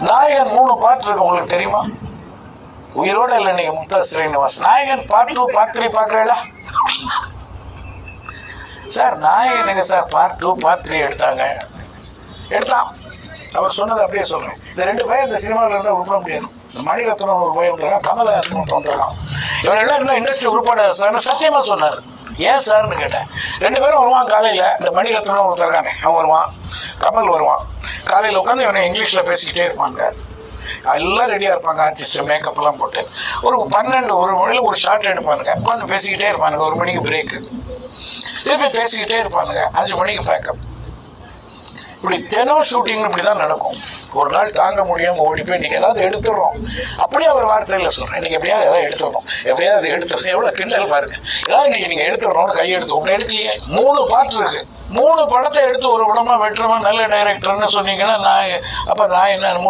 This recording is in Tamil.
நாயகன் மூணு பாட்டு இருக்கு உங்களுக்கு தெரியுமா? உயிரோட இல்லை நீங்க Muktha Srinivas. Nayakan part two part three பார்க்குறீங்களா? Sir நாயகனுங்க sir? Part two part three எடுத்தாங்க. எடுத்தான். அவர் சொன்னது அப்படியே சொல்றேன். இந்த ரெண்டு பேர் இந்த சினிமாவில் இருந்தால் உருப்பட முடியாது. இந்த மணிரத்னம் ஒரு பையன் இருக்கான் கமலஹாசன் தோன்றான் இவன் எல்லாம் இண்டஸ்ட்ரி உருப்பாடு சார் சத்தியமா சொன்னார்? ஏன் சார்னு கேட்டேன். ரெண்டு பேரும் வருவான் காலையில். இந்த மணிரத்னம் ஒருத்தர் இருக்கானே அவன் வருவான். கமல் வருவான். காலையில் உட்காந்து இவனை இங்கிலீஷில் பேசிக்கிட்டே இருப்பாங்க. எல்லாம் ரெடியாக இருப்பாங்க ஆர்டிஸ்ட்டு மேக்கப்லாம் போட்டு. ஒரு பன்னெண்டு ஒரு மணியில் ஒரு ஷார்ட் எடுப்பானுங்க. உட்காந்து பேசிக்கிட்டே இருப்பானுங்க. ஒரு மணிக்கு பிரேக்கு திருப்பி பேசிக்கிட்டே இருப்பானுங்க. அஞ்சு மணிக்கு பேக்கப் இப்படி தினம் ஷூட்டிங் இப்படி தான் நடக்கும். ஒரு நாள் தாங்க முடியாமல் ஓடி போய் நீங்கள் ஏதாவது எடுத்துடுறோம். அப்படியே ஒரு வார்த்தையில் சொல்கிறேன் நீங்கள் எப்படியாவது ஏதாவது எடுத்துடுறோம் எப்படியாவது அது எவ்வளோ கிண்டல் பாருங்க. ஏதாவது நீங்கள் நீங்கள் எடுத்துடணும் கை எடுத்து உங்களை எடுக்கலையே. மூணு பாட்டு இருக்குது மூணு படத்தை எடுத்து ஒரு படமா வெட்டுறவன் நல்ல டைரக்டர்னு சொன்னீங்கன்னா நான் அப்போ நான் என்ன